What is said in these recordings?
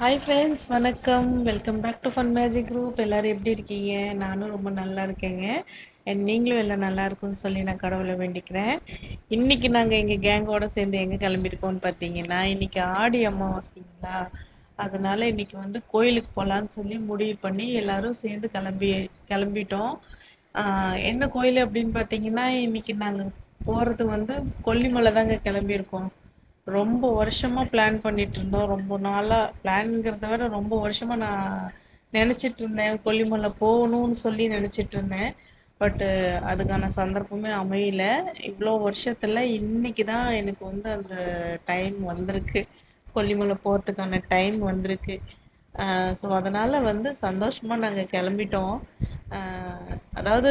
Hi friends வணக்கம். Welcome back to fun magic group எல்லாரும் எப்படி இருக்கீங்க? நானும் ரொம்ப நல்லா இருக்கேங்க. அண்ட் நீங்களும் எல்லாம் நல்லா இருக்கும்னு சொல்லி நான் கடவுளை வேண்டிக்கிறேன். இன்னைக்கு நாங்கள் எங்கள் கேங்கோட சேர்ந்து எங்கே கிளம்பியிருக்கோம்னு பார்த்தீங்கன்னா இன்னைக்கு ஆடி அமாவாசைங்களா? அதனால இன்னைக்கு வந்து கோயிலுக்கு போகலான்னு சொல்லி முடிவு பண்ணி எல்லாரும் சேர்ந்து கிளம்பி கிளம்பிட்டோம். என்ன கோயில் அப்படின்னு பார்த்தீங்கன்னா இன்னைக்கு நாங்கள் போகிறது வந்து கொல்லிமலை தாங்க கிளம்பியிருக்கோம். ரொம்ப வருஷமா பிளான் பண்ணிட்டு இருந்தோம் ரொம்ப நாளா பிளான்ங்கிறத விட ரொம்ப வருஷமா நான் நினைச்சிட்டு இருந்தேன் கொல்லிமலை போகணும்னு சொல்லி நினைச்சிட்டு இருந்தேன் பட்டு அதுக்கான சந்தர்ப்பமே அமையல. இவ்வளோ வருஷத்துல இன்னைக்கு தான் எனக்கு வந்து அந்த டைம் வந்திருக்கு. கொல்லிமலை போறதுக்கான டைம் வந்திருக்கு. ஸோ அதனால வந்து சந்தோஷமா நாங்கள் கிளம்பிட்டோம். அதாவது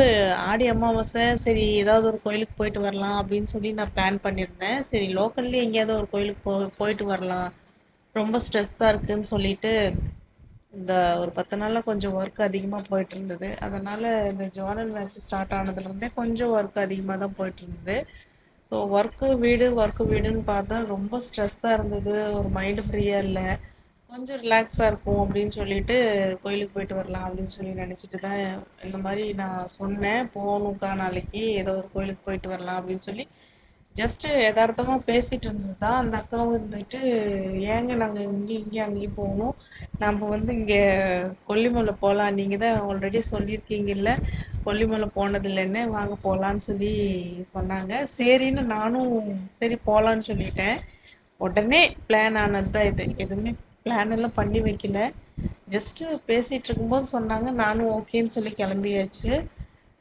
ஆடி அமாவாசை சரி ஏதாவது ஒரு கோயிலுக்கு போயிட்டு வரலாம் அப்படின்னு சொல்லி நான் பிளான் பண்ணியிருந்தேன். சரி லோக்கல்லே எங்கேயாவது ஒரு கோயிலுக்கு போ போயிட்டு வரலாம். ரொம்ப ஸ்ட்ரெஸ்ஸாக இருக்குன்னு சொல்லிட்டு இந்த ஒரு பத்து நாளில் கொஞ்சம் ஒர்க் அதிகமாக போயிட்டு இருந்தது. அதனால இந்த ஜோனல் மேட்ச் ஸ்டார்ட் ஆனதுலேருந்தே கொஞ்சம் ஒர்க் அதிகமாக தான் போயிட்டு இருந்தது. ஸோ ஒர்க்கு வீடு ஒர்க்கு வீடுன்னு பார்த்தா ரொம்ப ஸ்ட்ரெஸ்ஸாக இருந்தது. ஒரு மைண்டு ஃப்ரீயாக இல்லை. கொஞ்சம் ரிலாக்ஸாக இருக்கும் அப்படின்னு சொல்லிட்டு கோயிலுக்கு போயிட்டு வரலாம் அப்படின்னு சொல்லி நினச்சிட்டு தான் இந்த மாதிரி நான் சொன்னேன். போகணுக்கா நாளைக்கு ஏதோ ஒரு கோயிலுக்கு போயிட்டு வரலாம் அப்படின்னு சொல்லி. ஜஸ்ட் யதார்த்தமா பேசிட்டு இருந்தது தான் அந்த அக்காவும் இருந்துட்டு ஏங்க நாங்க இங்கேயும் இங்கேயும் அங்கேயும் போகணும். நம்ம வந்து இங்க கொல்லிமலை போகலாம். நீங்க தான் ஆல்ரெடி சொல்லியிருக்கீங்கல்ல கொல்லிமலை போனது இல்லைன்னு வாங்க போகலான்னு சொல்லி சொன்னாங்க. சரின்னு நானும் சரி போகலான்னு சொல்லிட்டேன். உடனே பிளான் ஆனது தான் இது. எதுவுமே பிளான் எல்லாம் பண்ணி வைக்கல. ஜஸ்ட் பேசிட்டு இருக்கும்போது சொன்னாங்க நானும் ஓகேன்னு சொல்லி கிளம்பியாச்சு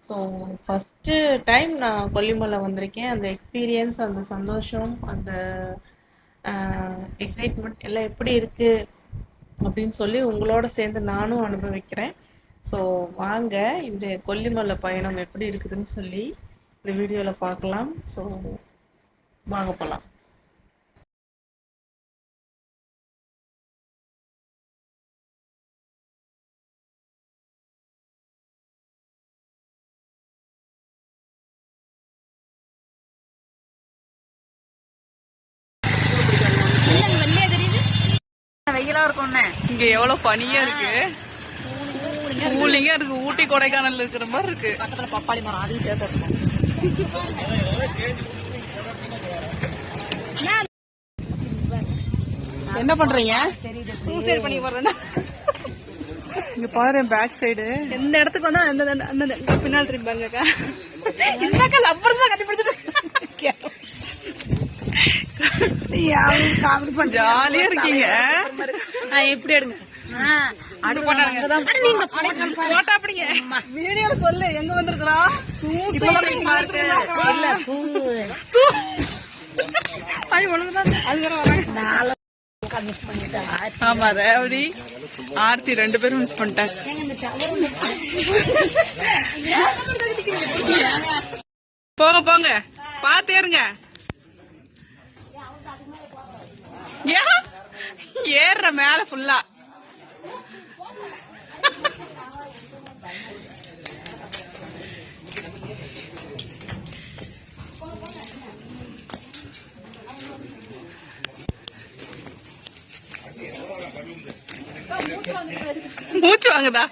ஸோ ஃபஸ்ட்டு டைம் நான் கொல்லிமலை வந்திருக்கேன். அந்த எக்ஸ்பீரியன்ஸ் அந்த சந்தோஷம் அந்த எக்ஸைட்மெண்ட் எல்லாம் எப்படி இருக்கு அப்படின்னு சொல்லி உங்களோட சேர்ந்து நானும் அனுபவிக்கிறேன். ஸோ வாங்க இந்த கொல்லிமலை பயணம் எப்படி இருக்குதுன்னு சொல்லி இந்த வீடியோவில் பார்க்கலாம். ஸோ வாங்க போகலாம் வெயிலா இருக்கும்னே. இங்க எவ்வளவு பனியா இருக்கு? கூலிங்கா இருக்கு. ஊட்டி கொடைக்கானல்ல இருக்கிற மாதிரி இருக்கு. பக்கத்துல பப்பாளி மரம் அதையும் சேர்த்து என்ன பண்றீங்க? சூசைட் பண்ணி போடுறேன்னா இங்க பாரு பேக் சைடு எந்த இடத்துக்கு வந்தா அந்த அந்த- அந்த அந்த பின்னால் திரும்பாங்கக்கா இந்தக்கா லப்பர் தான் கட்டி பிடிச்சிட்டு காமெடி பண்ண ஜாலியா இருக்கீங்க எப்படி எடுங்க? சொல்லு எங்க பண்ணிட்டா. ஆமா ரேவதி. ஆர்த்தி ரெண்டு பேரும் மிஸ் பண்ணிட்டாங்க. போங்க போங்க. பாத்து ஏன்? ஏறுற மேல ஃபுல்லா மூச்சு வாங்குதா?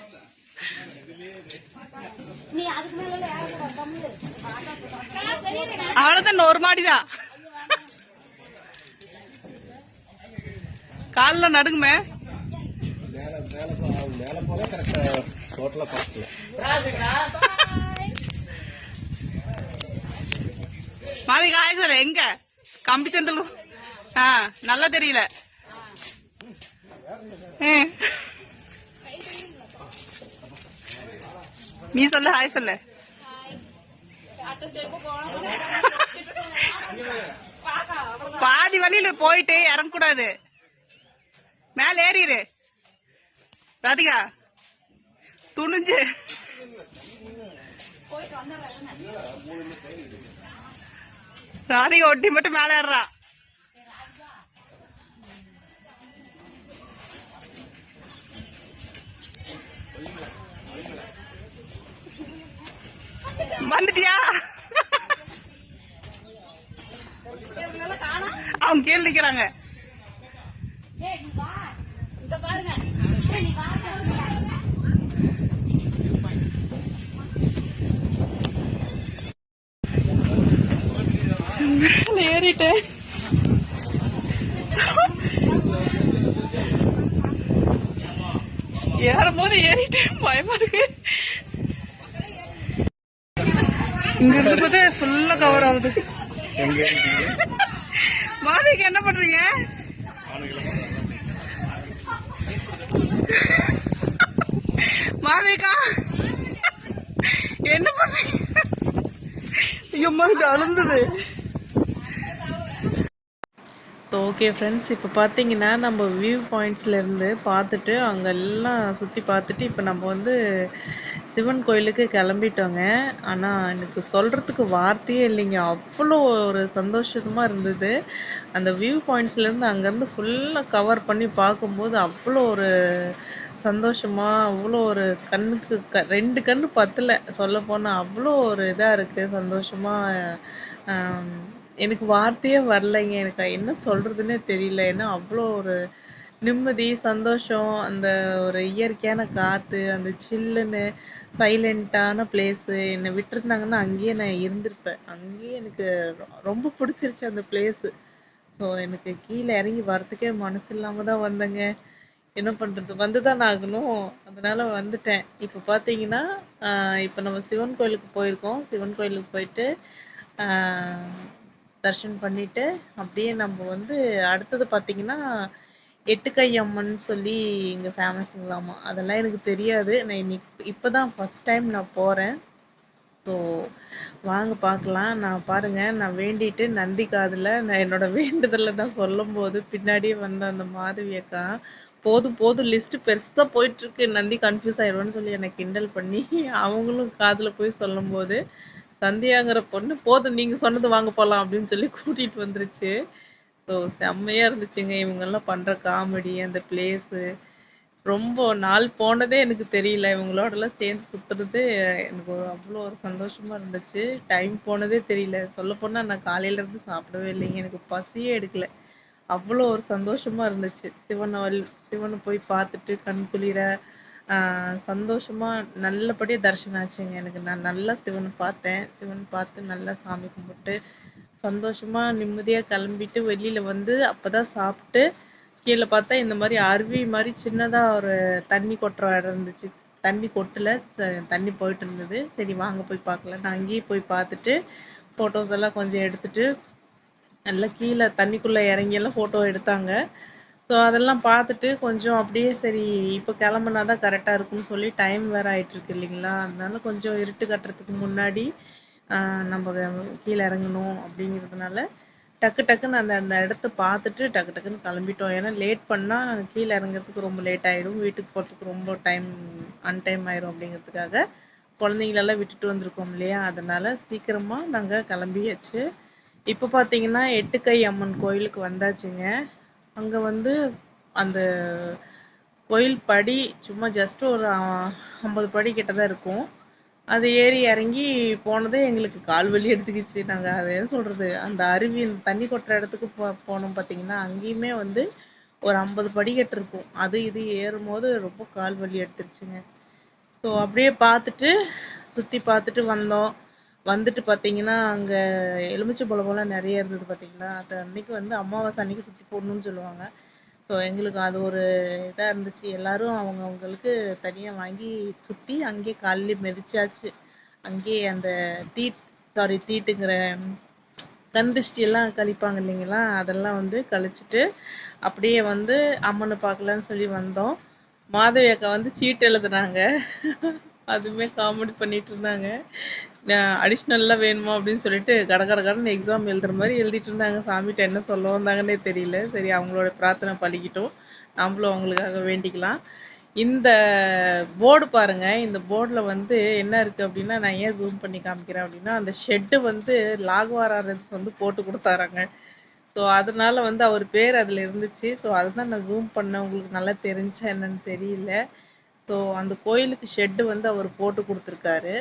அவ்வளவுதான் ஒரு மாடிதான் கால்ல நடுங்குமே. மேல மாலிகா ஹாய் சார் எங்க? கம்பி சந்தல் ஆ நல்லா தெரியல. நீ சொல்லு ஹாய் சொல்லு. பாதி வழியில போயிட்டு இறங்கக்கூடாது. மேல ஏறிடு ராதிகா துணிஞ்சு. ராதிகா ஒட்டி மட்டும் மேல ஏறுறா. வந்துட்டியா? அவங்க கீழே நிக்கிறாங்க இங்க பாரு மேல ஏறும் போது ஏறிட்டேன் பயமா இருக்கு. இங்க இருந்து பார்த்தா ஃபுல்லா கவர் ஆகுது. எங்க என்ன பண்றீங்க? மாமிகா என்ன பண்றீங்க? ஐயோ மாதிரி அழுந்தது. ஓகே ஃப்ரெண்ட்ஸ் இப்போ பார்த்தீங்கன்னா நம்ம வியூ பாயிண்ட்ஸ்லேருந்து பார்த்துட்டு அங்கெல்லாம் சுற்றி பார்த்துட்டு இப்போ நம்ம வந்து சிவன் கோயிலுக்கு கிளம்பிட்டோங்க. ஆனால் எனக்கு சொல்கிறதுக்கு வார்த்தையே இல்லைங்க. அவ்வளோ ஒரு சந்தோஷமாக இருந்தது. அந்த வியூ பாயிண்ட்ஸ்லேருந்து அங்கேருந்து ஃபுல்லாக கவர் பண்ணி பார்க்கும்போது அவ்வளோ ஒரு சந்தோஷமா அவ்வளோ ஒரு கண்ணுக்கு க ரெண்டு கண்ணு பத்தலை. சொல்ல போனால் அவ்வளோ ஒரு இதாக இருக்குது சந்தோஷமாக எனக்கு வார்த்தையே வரலைங்க. எனக்கு என்ன சொல்றதுன்னே தெரியல. ஏன்னா அவ்வளோ ஒரு நிம்மதி சந்தோஷம் அந்த ஒரு இயற்கையான காத்து அந்த சில்லுன்னு சைலண்டான பிளேஸு என்னை விட்டுருந்தாங்கன்னா அங்கேயே நான் இருந்திருப்பேன். அங்கேயே எனக்கு ரொ- ரொம்ப பிடிச்சிருச்சு அந்த பிளேஸு. ஸோ எனக்கு கீழே இறங்கி வரத்துக்கே மனசு இல்லாம தான் வந்தேங்க. என்ன பண்றது? வந்துதான் ஆகணும். அதனால வந்துட்டேன். இப்போ பார்த்தீங்கன்னா, இப்போ நம்ம சிவன் கோயிலுக்கு போயிருக்கோம். சிவன் கோயிலுக்கு போயிட்டு தர்ஷன் பண்ணிட்டு அப்படியே நம்ம வந்து அடுத்தது பார்த்தீங்கன்னா எட்டுக்கை அம்மன் சொல்லி இங்கே ஃபேமஸ்லாமா அதெல்லாம் எனக்கு தெரியாது. நான் இன்னைக்கு இப்பதான் ஃபர்ஸ்ட் டைம் நான் போறேன். ஸோ வாங்க பார்க்கலாம் நான் பாருங்க நான் வேண்டிட்டு நந்தி காதுல நான் என்னோட வேண்டுதலை தான் சொல்லும் போது பின்னாடியே வந்த அந்த மாதவி அக்கா போதும் போதும் லிஸ்ட் பெருசாக போயிட்டு இருக்கு. நந்தி கன்ஃபியூஸ் ஆயிடுவேன்னு சொல்லி என்னை கிண்டல் பண்ணி அவங்களும் காதில் போய் சொல்லும் போது சந்தியாங்கிற பொண்ணு போதும் நீங்க சொன்னது வாங்க போலாம் அப்படின்னு சொல்லி கூட்டிட்டு வந்துருச்சு. ஸோ செம்மையா இருந்துச்சுங்க. இவங்கெல்லாம் பண்ற காமெடி அந்த பிளேஸு ரொம்ப நாள் போனதே எனக்கு தெரியல. இவங்களோட எல்லாம் சேர்ந்து சுத்துறது எனக்கு ஒரு அவ்வளோ ஒரு சந்தோஷமா இருந்துச்சு. டைம் போனதே தெரியல. சொல்ல போனா நான் காலையில இருந்து சாப்பிடவே இல்லைங்க. எனக்கு பசியே எடுக்கல. அவ்வளோ ஒரு சந்தோஷமா இருந்துச்சு. சிவனை சிவனை போய் பார்த்துட்டு கண் குளிர ஆஹ் சந்தோஷமா நல்லபடியாக தரிசனம் ஆச்சுங்க. எனக்கு நான் நல்லா சிவனை பார்த்தேன். சிவன் பார்த்து நல்லா சாமி கும்பிட்டு சந்தோஷமா நிம்மதியா கிளம்பிட்டு வெளியில வந்து அப்பதான் சாப்பிட்டு கீழே பார்த்தா இந்த மாதிரி அருவி மாதிரி சின்னதா ஒரு தண்ணி கொட்டுற இடம் இருந்துச்சு. தண்ணி கொட்டல தண்ணி போயிட்டு இருந்தது. சரி வாங்க போய் பார்க்கலாம். நான் அங்கேயே போய் பார்த்துட்டு போட்டோஸ் எல்லாம் கொஞ்சம் எடுத்துட்டு நல்லா கீழே தண்ணிக்குள்ள இறங்கி எல்லாம் போட்டோ எடுத்தாங்க. ஸோ அதெல்லாம் பார்த்துட்டு கொஞ்சம் அப்படியே சரி இப்போ கிளம்புனா தான் கரெக்டாக இருக்கும்னு சொல்லி டைம் வேற ஆயிட்டு இருக்கு இல்லைங்களா? அதனால கொஞ்சம் இருட்டு கட்டுறதுக்கு முன்னாடி நம்ம கீழே இறங்கணும் அப்படிங்கிறதுனால டக்கு டக்குன்னு அந்த அந்த இடத்த பார்த்துட்டு டக்கு டக்குன்னு கிளம்பிட்டோம். ஏன்னா லேட் பண்ணா கீழே இறங்குறதுக்கு ரொம்ப லேட் ஆகிடும் வீட்டுக்கு போகிறதுக்கு ரொம்ப டைம் அன்டைம் ஆயிரும் அப்படிங்கிறதுக்காக குழந்தைங்களெல்லாம் விட்டுட்டு வந்திருக்கோம் இல்லையா? அதனால சீக்கிரமாக நாங்கள் கிளம்பியாச்சு. இப்போ பார்த்தீங்கன்னா எட்டுக்கை அம்மன் கோயிலுக்கு வந்தாச்சுங்க. அங்க வந்து அந்த கோயில் படி சும்மா ஜஸ்ட் ஒரு ஐம்பது படி கிட்ட தான் இருக்கும். அது ஏறி இறங்கி போனதே எங்களுக்கு கால் வலி எடுத்துக்கிச்சு. நாங்க அதை என்ன சொல்றது? அந்த அருவி தண்ணி கொட்டுற இடத்துக்கு போ போனோம் பாத்தீங்கன்னா அங்கேயுமே வந்து ஒரு ஐம்பது படிக்கட்டு இருக்கும். அது இது ஏறும்போது ரொம்ப கால் வலி எடுத்துருச்சுங்க. ஸோ அப்படியே பார்த்துட்டு சுத்தி பார்த்துட்டு வந்தோம். வந்துட்டு பார்த்தீங்கன்னா அங்கே எலுமிச்சை பழம்லாம் நிறைய இருந்தது பார்த்தீங்களா அது அன்னைக்கு வந்து அமாவாசை அன்னைக்கு சுற்றி போடணும்னு சொல்லுவாங்க. ஸோ எங்களுக்கு அது ஒரு இதாக இருந்துச்சு. எல்லாரும் அவங்க அவங்களுக்கு வாங்கி சுற்றி அங்கேயே காலையில மிதிச்சாச்சு. அங்கேயே அந்த தீட் சாரி தீட்டுங்கிற கந்திஷ்டி எல்லாம் கழிப்பாங்க இல்லைங்களா? அதெல்லாம் வந்து கழிச்சிட்டு அப்படியே வந்து அம்மனை பார்க்கலான்னு சொல்லி வந்தோம். மாதவி அக்கா வந்து சீட்டு எழுதுனாங்க. அதுவுமே காமெடி பண்ணிட்டு இருந்தாங்க. அடிஷ்னல்லாம் வேணுமா அப்படின்னு சொல்லிட்டு கட கட கடன்னு எக்ஸாம் எழுதுற மாதிரி எழுதிட்டு இருந்தாங்க. சாமிகிட்ட என்ன சொல்ல வந்தாங்கன்னே தெரியல. சரி அவங்களோட பிரார்த்தனை பழகிட்டோம். நம்மளும் அவங்களுக்காக வேண்டிக்கலாம். இந்த போர்டு பாருங்க. இந்த போர்டில் வந்து என்ன இருக்கு அப்படின்னா நான் ஏன் ஜூம் பண்ணி காமிக்கிறேன் அப்படின்னா அந்த ஷெட்டு வந்து லாகுவாரன்ஸ் வந்து போட்டு கொடுத்தாராங்க. ஸோ அதனால வந்து அவர் பேர் அதில் இருந்துச்சு. ஸோ அதுதான் நான் ஜூம் பண்ணேன். உங்களுக்கு நல்லா தெரிஞ்சா என்னன்னு தெரியல. ஸோ அந்த கோயிலுக்கு ஷெட்டு வந்து அவர் போட்டு கொடுத்துருக்காரு.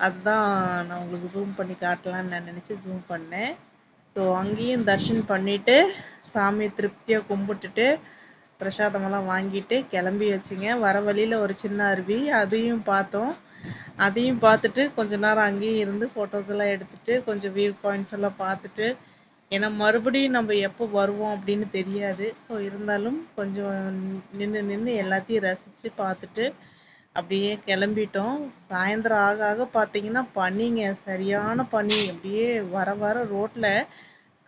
அதுதான் நான் உங்களுக்கு ஜூம் பண்ணி காட்டலாம்னு நான் நினச்சி ஜூம் பண்ணேன். ஸோ அங்கேயும் தர்ஷன் பண்ணிவிட்டு சாமியை திருப்தியாக கும்பிட்டுட்டு பிரசாதமெல்லாம் வாங்கிட்டு கிளம்பி வச்சுங்க. வர வழியில் ஒரு சின்ன அருவி அதையும் பார்த்தோம். அதையும் பார்த்துட்டு கொஞ்ச நேரம் அங்கேயும் இருந்து ஃபோட்டோஸ் எல்லாம் எடுத்துட்டு கொஞ்சம் வியூ பாயிண்ட்ஸ் எல்லாம் பார்த்துட்டு ஏன்னா மறுபடியும் நம்ம எப்போ வருவோம் அப்படின்னு தெரியாது. ஸோ இருந்தாலும் கொஞ்சம் நின்று நின்று எல்லாத்தையும் ரசித்து பார்த்துட்டு அப்படியே கிளம்பிட்டோம். சாயந்தரம் ஆக ஆக பார்த்தீங்கன்னா பனிங்க சரியான பனி. அப்படியே வர வர ரோட்டில்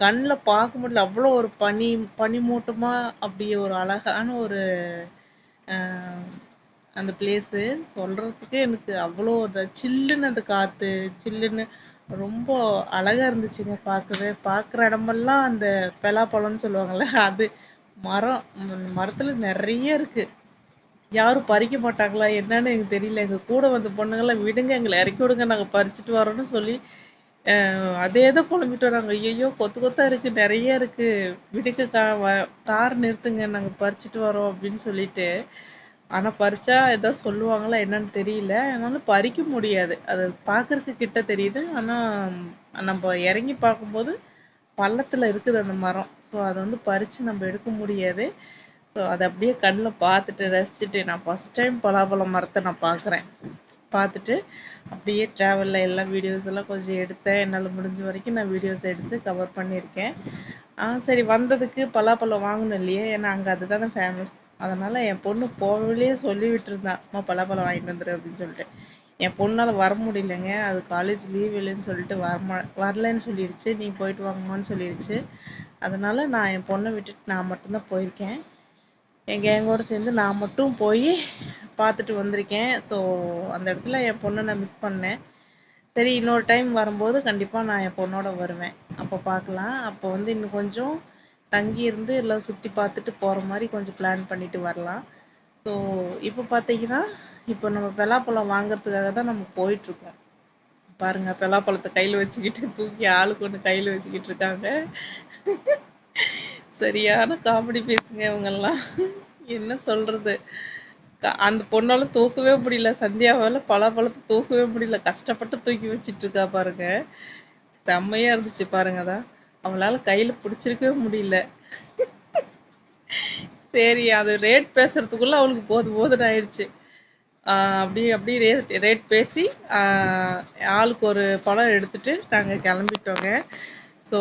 கண்ணில் பார்க்க முடியல. அவ்வளோ ஒரு பனி பனிமூட்டமாக அப்படியே ஒரு அழகான ஒரு அந்த பிளேஸு சொல்கிறதுக்கே எனக்கு அவ்வளோ அந்த சில்லுன்னு அந்த காற்று சில்லுன்னு ரொம்ப அழகா இருந்துச்சுங்க பார்க்கவே. பார்க்குற இடமெல்லாம் அந்த பலாப்பழம்னு சொல்லுவாங்கல்ல அது மரம் ம், மரத்துல நிறைய இருக்கு. யாரும் பறிக்க மாட்டாங்களா? என்னன்னு எனக்கு தெரியல. எங்க கூட வந்த பொண்ணுங்கெல்லாம் விடுங்க எங்களை இறக்கி விடுங்க நாங்க பறிச்சுட்டு வரோம்னு சொல்லி அஹ், அதே தான் புலம்பிட்டு வராங்க. ஐயோ கொத்து கொத்தா இருக்கு நிறைய இருக்கு. விடுங்க கா கார் நிறுத்துங்க நாங்க பறிச்சுட்டு வரோம் அப்படின்னு சொல்லிட்டு ஆனா பறிச்சா ஏதாவது சொல்லுவாங்களா என்னன்னு தெரியல. அதனால பறிக்க முடியாது. அது பார்க்கறதுக்கு கிட்ட தெரியுது. ஆனா நம்ம இறங்கி பார்க்கும்போது பள்ளத்துல இருக்குது அந்த மரம். ஸோ அதை வந்து பறிச்சு நம்ம எடுக்க முடியாது. ஸோ அதை அப்படியே கண்ணில் பார்த்துட்டு ரசிச்சுட்டு நான் ஃபர்ஸ்ட் டைம் பலாப்பழ மரத்தை நான் பார்க்குறேன் பார்த்துட்டு அப்படியே ட்ராவலில் எல்லா வீடியோஸ் எல்லாம் கொஞ்சம் எடுத்தேன். என்னால் முடிஞ்ச வரைக்கும் நான் வீடியோஸ் எடுத்து கவர் பண்ணியிருக்கேன். ஆ சரி வந்ததுக்கு பலாப்பழம் வாங்கணும் இல்லையே? ஏன்னா அங்கே அதுதானே ஃபேமஸ் அதனால என் பொண்ணு போகலையே சொல்லி விட்டுருந்தா அம்மா பலாப்பழம் வாங்கிட்டு வந்துரு அப்படின்னு சொல்லிட்டு. என் பொண்ணால் வர முடியலங்க. அது காலேஜ் லீவ் இல்லைன்னு சொல்லிட்டு வரமா வரலன்னு சொல்லிடுச்சு. நீ போயிட்டு வாங்கம்மான்னு சொல்லிடுச்சு. அதனால நான் என் பொண்ணை விட்டுட்டு நான் மட்டும்தான் போயிருக்கேன். என் கேங்கோட சேர்ந்து நான் மட்டும் போய் பார்த்துட்டு வந்திருக்கேன். ஸோ அந்த இடத்துல என் பொண்ணை நான் மிஸ் பண்ணேன். சரி இன்னொரு டைம் வரும்போது கண்டிப்பாக நான் என் பொண்ணோட வருவேன். அப்போ பார்க்கலாம். அப்போ வந்து இன்னும் கொஞ்சம் தங்கியிருந்து எல்லாம் சுற்றி பார்த்துட்டு போகிற மாதிரி கொஞ்சம் பிளான் பண்ணிட்டு வரலாம். ஸோ இப்போ பார்த்தீங்கன்னா இப்போ நம்ம பலாப்பழம் வாங்கறதுக்காக தான் நம்ம போயிட்டுருக்கோம். பாருங்க பலாப்பழத்தை கையில் வச்சுக்கிட்டு தூக்கி ஆளுக்கு ஒன்று கையில் வச்சுக்கிட்டு இருக்காங்க. சரியான காமெடி பேசுங்க இவங்கெல்லாம். என்ன சொல்றது? அந்த பொண்ணால தூக்கவே முடியல. சந்தியாவால பலாப்பழத்தை தூக்கவே முடியல. கஷ்டப்பட்டு தூக்கி வச்சிட்டு இருக்கா பாருங்க. செம்மையா இருந்துச்சு பாருங்கதான் அவளால கையில பிடிச்சிருக்கவே முடியல. சரி அது ரேட் பேசுறதுக்குள்ள அவளுக்கு போது போதுன்னு ஆயிடுச்சு. அப்படி அப்படியே அப்படியே ரேட் ரேட் பேசி ஆளுக்கு ஒரு படம் எடுத்துட்டு நாங்கள் கிளம்பிட்டோங்க. ஸோ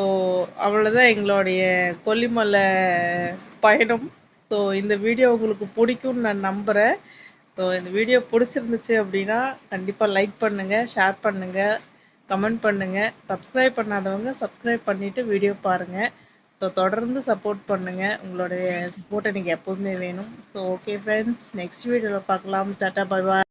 அவ்வளோதான் எங்களுடைய கொல்லிமலை பயணம். ஸோ இந்த வீடியோ உங்களுக்கு பிடிக்கும்னு நான் நம்புகிறேன் ஸோ இந்த வீடியோ பிடிச்சிருந்துச்சு அப்படின்னா கண்டிப்பாக லைக் பண்ணுங்கள் ஷேர் பண்ணுங்கள் கமெண்ட் பண்ணுங்கள் சப்ஸ்கிரைப் பண்ணாதவங்க சப்ஸ்கிரைப் பண்ணிவிட்டு வீடியோ பாருங்கள் ஸோ தொடர்ந்து சப்போர்ட் பண்ணுங்கள் உங்களுடைய சப்போர்ட் எனக்கு எப்போதுமே வேணும். ஸோ ஓகே ஃப்ரெண்ட்ஸ் நெக்ஸ்ட் வீடியோவில் பார்க்கலாம். Tata bye bye